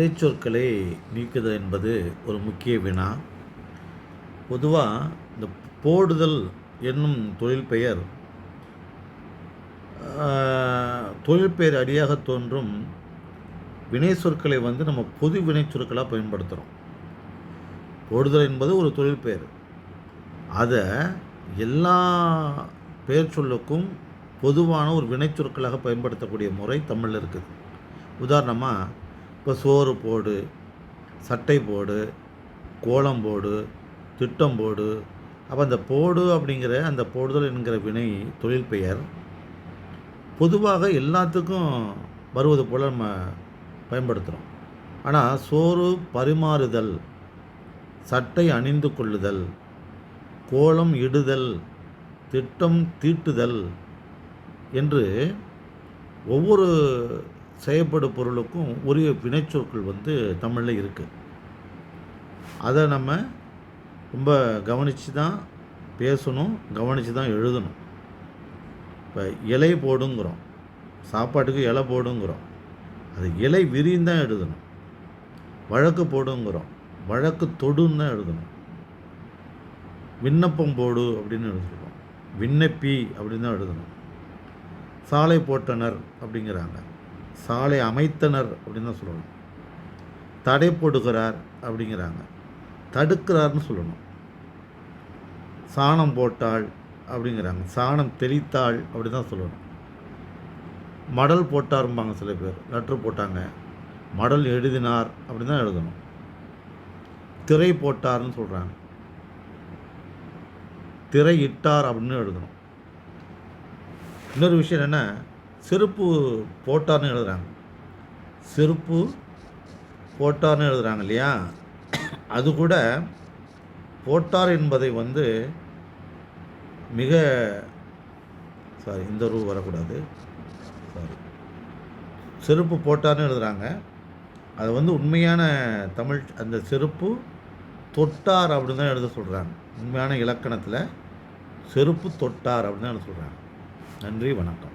வினைச்சொற்களை நீக்குதல் என்பது ஒரு முக்கிய வினா. பொதுவாக இந்த போடுதல் என்னும் தொழில் பெயர் தொழில் பெயர் அடியாக தோன்றும் வினை சொற்களை வந்து நம்ம பொது வினை சொற்களாக பயன்படுத்துகிறோம் போடுதல் என்பது ஒரு தொழில் பெயர். அதை எல்லா பெயர் சொல்லுக்கும் பொதுவான ஒரு வினைச்சொற்களாக பயன்படுத்தக்கூடிய முறை தமிழில் இருக்குது. உதாரணமாக இப்போ சோறு போடு சட்டை போடு கோலம் போடு திட்டம் போடு. அப்போ அந்த போடு அப்படிங்கிற அந்த போடுதல் என்கிற வினை தொழில் பெயர் பொதுவாக எல்லாத்துக்கும் வருவது போல் நம்ம பயன்படுத்துகிறோம் ஆனால் சோறு பரிமாறுதல் சட்டை அணிந்து கொள்ளுதல் கோலம் இடுதல் திட்டம் தீட்டுதல் என்று ஒவ்வொரு செய்யப்படும் பொருளுக்கும் உரிய வினைச்சொற்கள் வந்து தமிழில் இருக்குது அதை நம்ம ரொம்ப கவனித்து தான் பேசணும் கவனித்து தான் எழுதணும். இப்போ இலை போடுங்கிறோம். சாப்பாட்டுக்கு இலை போடுங்கிறோம். அது இலை விரின்னு தான் எழுதணும். வழக்கு போடுங்கிறோம். வழக்கு தொடுன்னு தான் எழுதணும். விண்ணப்பம் போடு அப்படின்னு எழுதுகிறோம் விண்ணப்பி அப்படின்னு தான் எழுதணும். சாலை போட்டனர் அப்படிங்கிறாங்க. சாலை அமைத்தனர் அப்படின்னு தான் சொல்லணும். தடை போடுகிறார் அப்படிங்கிறாங்க. தடுக்கிறார்னு சொல்லணும். சாணம் போட்டாள் அப்படிங்கிறாங்க. சாணம் தெளித்தாள் அப்படி தான் சொல்லணும். மடல் போட்டாரும்பாங்க சில பேர். லெட்ரு போட்டாங்க. மடல் எழுதினார் அப்படின்னு தான் எழுதணும். திரை போட்டார்னு சொல்கிறாங்க திரை இட்டார் அப்படின்னு எழுதணும். இன்னொரு விஷயம் என்ன? செருப்பு போட்டார்னு எழுதுறாங்க. செருப்பு போட்டார்னு எழுதுறாங்க இல்லையா? அது கூட போட்டார் என்பதை வந்து மிக சாரி இந்த ரூ வரக்கூடாது. சாரி செருப்பு போட்டார்னு எழுதுகிறாங்க அது வந்து உண்மையான தமிழ் அந்த செருப்பு தொட்டார் அப்படின்னு தான் எழுத சொல்கிறாங்க உண்மையான இலக்கணத்தில் செருப்பு தொட்டார் அப்படின்னு தான் எழுத சொல்கிறாங்க நன்றி வணக்கம்.